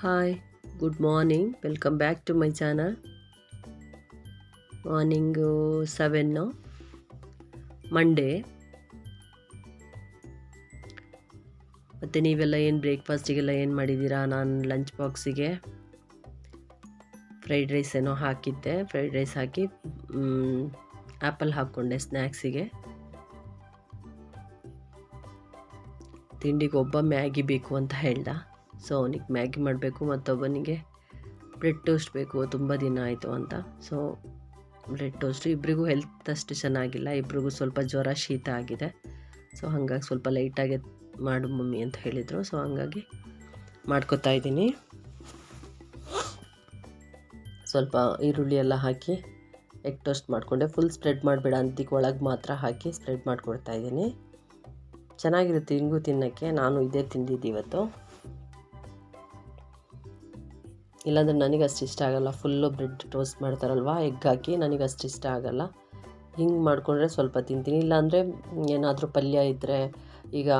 Hi good morning welcome back to my channel morning seven Monday ಮತ್ತು ನೀವೆಲ್ಲ ಏನು ಬ್ರೇಕ್ಫಾಸ್ಟಿಗೆಲ್ಲ ಏನು ಮಾಡಿದ್ದೀರಾ ನಾನು ಲಂಚ್ ಬಾಕ್ಸಿಗೆ ಫ್ರೈಡ್ ರೈಸ್ ಏನೋ ಹಾಕಿದ್ದೆ. ಫ್ರೈಡ್ ರೈಸ್ ಹಾಕಿ ಆ್ಯಪಲ್ ಹಾಕ್ಕೊಂಡೆ ಸ್ನ್ಯಾಕ್ಸಿಗೆ ತಿಂಡಿಗೆ ಒಬ್ಬ ಮ್ಯಾಗಿ ಬೇಕು ಅಂತ ಹೇಳ್ದ. ಸೊ ಅವನಿಗೆ ಮ್ಯಾಗಿ ಮಾಡಬೇಕು ಮತ್ತೊಬ್ಬನಿಗೆ ಬ್ರೆಡ್ ಟೋಸ್ಟ್ ಬೇಕು, ತುಂಬ ದಿನ ಆಯಿತು ಅಂತ. ಸೊ ಬ್ರೆಡ್ ಟೋಸ್ಟ್ ಇಬ್ಬರಿಗೂ ಹೆಲ್ತ್ ಅಷ್ಟು ಚೆನ್ನಾಗಿಲ್ಲ, ಇಬ್ರಿಗೂ ಸ್ವಲ್ಪ ಜ್ವರ ಶೀತ ಆಗಿದೆ. ಸೊ ಹಾಗಾಗಿ ಸ್ವಲ್ಪ ಲೈಟಾಗಿ ಮಾಡು ಮಮ್ಮಿ ಅಂತ ಹೇಳಿದರು. ಸೊ ಹಾಗಾಗಿ ಮಾಡ್ಕೊತಾ ಇದ್ದೀನಿ. ಸ್ವಲ್ಪ ಈರುಳ್ಳಿ ಎಲ್ಲ ಹಾಕಿ ಎಗ್ ಟೋಸ್ಟ್ ಮಾಡಿಕೊಂಡೆ. ಫುಲ್ ಸ್ಪ್ರೆಡ್ ಮಾಡಬೇಡ ಅಂತಿಗೆ ಒಳಗೆ ಮಾತ್ರ ಹಾಕಿ ಸ್ಪ್ರೆಡ್ ಮಾಡಿಕೊಡ್ತಾ ಇದ್ದೀನಿ. ಚೆನ್ನಾಗಿರುತ್ತೆ ಹಿಂಗೂ ತಿನ್ನೋಕ್ಕೆ. ನಾನು ಇದೇ ತಿಂದಿದ್ದು ಇವತ್ತು. ಇಲ್ಲಾಂದರೆ ನನಗೆ ಅಷ್ಟು ಇಷ್ಟ ಆಗೋಲ್ಲ. ಫುಲ್ಲು ಬ್ರೆಡ್ ಟೋಸ್ಟ್ ಮಾಡ್ತಾರಲ್ವ? ಎಗ್ ಹಾಕಿ ನನಗೆ ಅಷ್ಟು ಇಷ್ಟ ಆಗೋಲ್ಲ. ಹಿಂಗೆ ಮಾಡಿಕೊಂಡ್ರೆ ಸ್ವಲ್ಪ ತಿಂತೀನಿ. ಇಲ್ಲಾಂದರೆ ಏನಾದರೂ ಪಲ್ಯ ಇದ್ದರೆ ಈಗ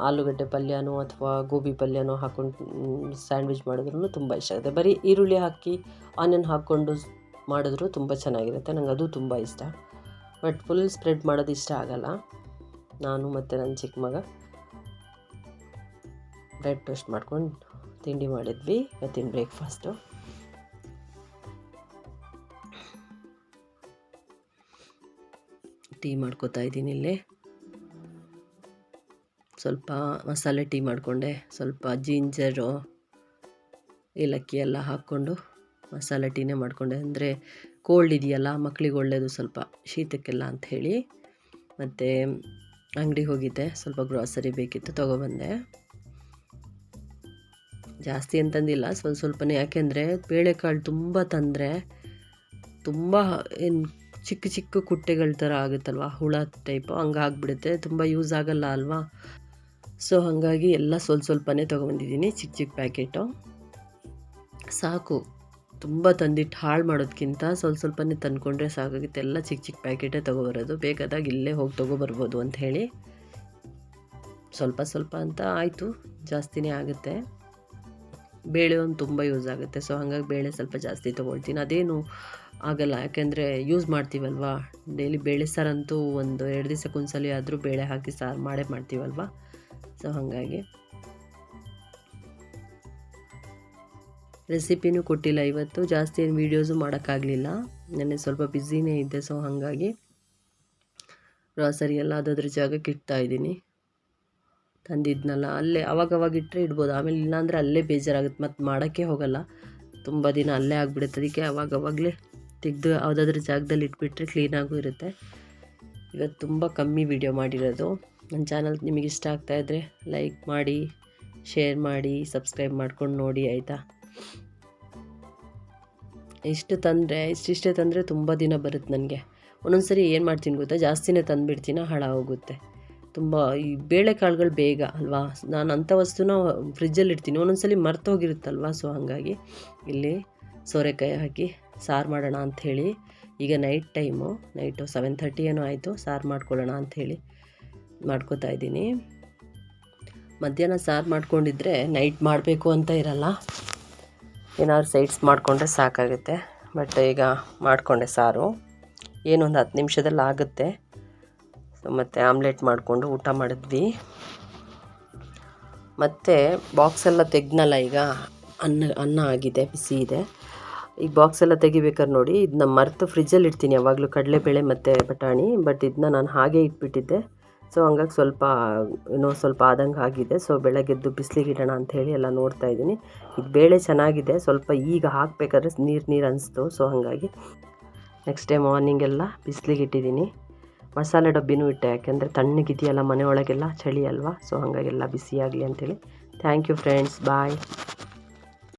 ಆಲೂಗಡ್ಡೆ ಪಲ್ಯನೋ ಅಥವಾ ಗೋಬಿ ಪಲ್ಯನೋ ಹಾಕ್ಕೊಂಡು ಸ್ಯಾಂಡ್ವಿಚ್ ಮಾಡಿದ್ರೂ ತುಂಬ ಇಷ್ಟ ಆಗುತ್ತೆ. ಬರೀ ಈರುಳ್ಳಿ ಹಾಕಿ ಆನಿಯನ್ ಹಾಕ್ಕೊಂಡು ಮಾಡಿದ್ರು ತುಂಬ ಚೆನ್ನಾಗಿರುತ್ತೆ. ನಂಗೆ ಅದು ತುಂಬ ಇಷ್ಟ. ಬಟ್ ಫುಲ್ ಸ್ಪ್ರೆಡ್ ಮಾಡೋದು ಇಷ್ಟ ಆಗಲ್ಲ. ನಾನು ಮತ್ತು ನನ್ನ ಚಿಕ್ಕ ಮಗ ಬ್ರೆಡ್ ಟೋಸ್ಟ್ ಮಾಡ್ಕೊಂಡು ತಿಂಡಿ ಮಾಡಿದ್ವಿ, ಇವತ್ತಿನ ಬ್ರೇಕ್ಫಾಸ್ಟು ಟೀ ಮಾಡ್ಕೋತಾ ಇದ್ದೀನಿ ಇಲ್ಲಿ. ಸ್ವಲ್ಪ ಮಸಾಲೆ ಟೀ ಮಾಡಿಕೊಂಡೆ, ಸ್ವಲ್ಪ ಜಿಂಜರು ಏಲಕ್ಕಿ ಎಲ್ಲ ಹಾಕ್ಕೊಂಡು ಮಸಾಲೆ ಟೀನೇ ಮಾಡಿಕೊಂಡೆ. ಅಂದರೆ ಕೋಲ್ಡ್ ಇದೆಯಲ್ಲ, ಮಕ್ಳಿಗೆ ಒಳ್ಳೆಯದು ಸ್ವಲ್ಪ ಶೀತಕ್ಕೆಲ್ಲ ಅಂತ ಹೇಳಿ. ಮತ್ತು ಅಂಗಡಿಗೆ ಹೋಗಿದ್ದೆ, ಸ್ವಲ್ಪ ಗ್ರಾಸರಿ ಬೇಕಿತ್ತು ತೊಗೊಬಂದೆ. ಜಾಸ್ತಿ ಅಂತಂದಿಲ್ಲ. ಸ್ವಲ್ಪ ಸ್ವಲ್ಪನೇ. ಯಾಕೆಂದರೆ ಬೇಳೆಕಾಳು ತುಂಬ ತಂದರೆ ತುಂಬ ಏನು ಚಿಕ್ಕ ಚಿಕ್ಕ ಕುಟ್ಟೆಗಳ ಥರ ಆಗುತ್ತಲ್ವ? ಹುಳ ಟೈಪು ಹಂಗೆ ಆಗಿಬಿಡುತ್ತೆ. ತುಂಬ ಯೂಸ್ ಆಗಲ್ಲ ಅಲ್ವಾ? ಸೊ ಹಾಗಾಗಿ ಎಲ್ಲ ಸ್ವಲ್ಪ ಸ್ವಲ್ಪನೇ ತೊಗೊಬಂದಿದ್ದೀನಿ ಚಿಕ್ಕ ಚಿಕ್ಕ ಪ್ಯಾಕೆಟು. ಸಾಕು. ತುಂಬ ತಂದಿಟ್ಟು ಹಾಳು ಮಾಡೋದಕ್ಕಿಂತ ಸ್ವಲ್ಪ ಸ್ವಲ್ಪನೇ ತಂದ್ಕೊಂಡ್ರೆ ಸಾಕಾಗುತ್ತೆ. ಎಲ್ಲ ಚಿಕ್ಕ ಚಿಕ್ಕ ಪ್ಯಾಕೆಟೇ ತೊಗೊಬರೋದು. ಬೇಕಾದಾಗ ಇಲ್ಲೇ ಹೋಗಿ ತೊಗೊಬರ್ಬೋದು ಅಂತ ಹೇಳಿ ಸ್ವಲ್ಪ ಸ್ವಲ್ಪ ಅಂತ ಆಯಿತು. ಜಾಸ್ತಿನೇ ಆಗುತ್ತೆ. ಬೇಳೆ ಒಂದು ತುಂಬ ಯೂಸ್ ಆಗುತ್ತೆ. ಸೊ ಹಾಗಾಗಿ ಬೇಳೆ ಸ್ವಲ್ಪ ಜಾಸ್ತಿ ತೊಗೊಳ್ತೀನಿ. ಅದೇನು ಆಗಲ್ಲ. ಯಾಕೆಂದರೆ ಯೂಸ್ ಮಾಡ್ತೀವಲ್ವ? ಡೈಲಿ ಬೇಳೆ ಸಾರಂತೂ ಒಂದು ಎರಡು ದಿವಸಕ್ಕೆ ಒಂದ್ಸಲ ಆದರೂ ಬೇಳೆ ಹಾಕಿ ಸಾರು ಮಾಡೇ ಮಾಡ್ತೀವಲ್ವ? ಸೊ ಹಾಗಾಗಿ. ರೆಸಿಪಿನೂ ಕೊಟ್ಟಿಲ್ಲ ಇವತ್ತು. ಜಾಸ್ತಿ ಏನು ವೀಡಿಯೋಸು ಮಾಡೋಕ್ಕಾಗಲಿಲ್ಲ. ನೆನ್ನೆ ಸ್ವಲ್ಪ ಬ್ಯುಸಿನೇ ಇದ್ದೆ. ಸೊ ಹಾಗಾಗಿ ಗ್ರಾಸರಿ ಎಲ್ಲ ಅದಾದ್ರ ಜಾಗಕ್ಕೆ ಇಡ್ತಾ ಇದ್ದೀನಿ. ತಂದಿದ್ನಲ್ಲ, ಅಲ್ಲೇ ಅವಾಗವಾಗ ಇಟ್ಟರೆ ಇಡ್ಬೋದು. ಆಮೇಲೆ ಇಲ್ಲಾಂದರೆ ಅಲ್ಲೇ ಬೇಜಾರಾಗುತ್ತೆ. ಮತ್ತು ಮಾಡೋಕ್ಕೆ ಹೋಗಲ್ಲ. ತುಂಬ ದಿನ ಅಲ್ಲೇ ಆಗಿಬಿಡುತ್ತೆ. ಅದಕ್ಕೆ ಅವಾಗವಾಗಲೇ ತೆಗೆದು ಯಾವುದಾದ್ರೂ ಜಾಗದಲ್ಲಿ ಇಟ್ಬಿಟ್ರೆ ಕ್ಲೀನಾಗೂ ಇರುತ್ತೆ. ಇವತ್ತು ತುಂಬ ಕಮ್ಮಿ ವಿಡಿಯೋ ಮಾಡಿರೋದು. ನನ್ನ ಚಾನಲ್ ನಿಮಗೆ ಇಷ್ಟ ಆಗ್ತಾಯಿದ್ರೆ ಲೈಕ್ ಮಾಡಿ ಶೇರ್ ಮಾಡಿ ಸಬ್ಸ್ಕ್ರೈಬ್ ಮಾಡ್ಕೊಂಡು ನೋಡಿ, ಆಯಿತಾ? ಇಷ್ಟು ತಂದರೆ ಇಷ್ಟಿಷ್ಟೇ ತಂದರೆ ತುಂಬ ದಿನ ಬರುತ್ತೆ ನನಗೆ. ಒಂದೊಂದು ಸರಿ ಏನು ಮಾಡ್ತೀನಿ ಗೊತ್ತಾ? ಜಾಸ್ತಿನೇ ತಂದುಬಿಡ್ತೀನಿ? ಹೋಗುತ್ತೆ ತುಂಬ ಈ ಬೇಳೆಕಾಳುಗಳು ಬೇಗ ಅಲ್ವಾ? ನಾನು ಅಂಥ ವಸ್ತುನ ಫ್ರಿಜ್ಜಲ್ಲಿ ಇಡ್ತೀನಿ ಒಂದೊಂದು ಸಲ ಮರ್ತೋಗಿರುತ್ತಲ್ವ? ಸೊ ಹಾಗಾಗಿ ಇಲ್ಲಿ ಸೋರೆಕಾಯಿ ಹಾಕಿ ಸಾರು ಮಾಡೋಣ ಅಂಥೇಳಿ. ಈಗ night time night seven thirty ಏನೋ ಆಯಿತು. ಸಾರು ಮಾಡ್ಕೊಳ್ಳೋಣ ಅಂಥೇಳಿ ಮಾಡ್ಕೋತಾ ಇದ್ದೀನಿ. ಮಧ್ಯಾಹ್ನ ಸಾರು ಮಾಡ್ಕೊಂಡಿದ್ರೆ ನೈಟ್ ಮಾಡಬೇಕು ಅಂತ ಇರಲ್ಲ. ಏನಾದ್ರು ಸೈಡ್ಸ್ ಮಾಡಿಕೊಂಡ್ರೆ ಸಾಕಾಗುತ್ತೆ. ಬಟ್ ಈಗ ಮಾಡಿಕೊಂಡೆ ಸಾರು. ಏನೊಂದು ಹತ್ತು ನಿಮಿಷದಲ್ಲಿ ಆಗುತ್ತೆ. ಮತ್ತು ಆಮ್ಲೆಟ್ ಮಾಡಿಕೊಂಡು ಊಟ ಮಾಡಿದ್ವಿ. ಮತ್ತು ಬಾಕ್ಸೆಲ್ಲ ತೆಗ್ನಲ್ಲ ಈಗ? ಅನ್ನ ಅನ್ನ ಆಗಿದೆ, ಬಿಸಿ ಇದೆ. ಈಗ ಬಾಕ್ಸೆಲ್ಲ ತೆಗಿಬೇಕಾದ್ರೆ ನೋಡಿ ಇದನ್ನ ಮರೆತು ಫ್ರಿಜ್ಜಲ್ಲಿ ಇಡ್ತೀನಿ ಯಾವಾಗಲೂ ಕಡಲೆಬೇಳೆ ಮತ್ತು ಬಟಾಣಿ ಬಟ್ ಇದನ್ನ ನಾನು ಹಾಗೆ ಇಟ್ಬಿಟ್ಟಿದ್ದೆ. ಸೊ ಹಂಗಾಗಿ ಸ್ವಲ್ಪ ಇನ್ನೂ ಸ್ವಲ್ಪ ಆದಂಗೆ ಆಗಿದೆ. ಸೊ ಬೆಳಗ್ಗೆದ್ದು ಬಿಸಿಲಿಗೆ ಇಡೋಣ ಅಂಥೇಳಿ ಎಲ್ಲ ನೋಡ್ತಾ ಇದ್ದೀನಿ. ಇದು ಬೇಳೆ ಚೆನ್ನಾಗಿದೆ, ಸ್ವಲ್ಪ ಈಗ ಹಾಕಬೇಕಾದ್ರೆ ನೀರು ನೀರು ಅನಿಸ್ತು. ಸೊ ಹಾಗಾಗಿ ನೆಕ್ಸ್ಟ್ ಡೇ ಮಾರ್ನಿಂಗೆಲ್ಲ ಬಿಸಿಲಿಗೆ ಇಟ್ಟಿದ್ದೀನಿ. ಮಸಾಲೆ ಡಬ್ಬಿನೂ ಇಟ್ಟೆ, ಯಾಕೆಂದರೆ ತಣ್ಣಗಿದೆಯಲ್ಲ ಮನೆ ಒಳಗೆಲ್ಲ ಚಳಿ ಅಲ್ವಾ? ಸೊ ಹಾಗಾಗೆಲ್ಲ ಬಿಸಿಯಾಗಲಿ ಅಂಥೇಳಿ ಥ್ಯಾಂಕ್ ಯು ಫ್ರೆಂಡ್ಸ್ ಬಾಯ್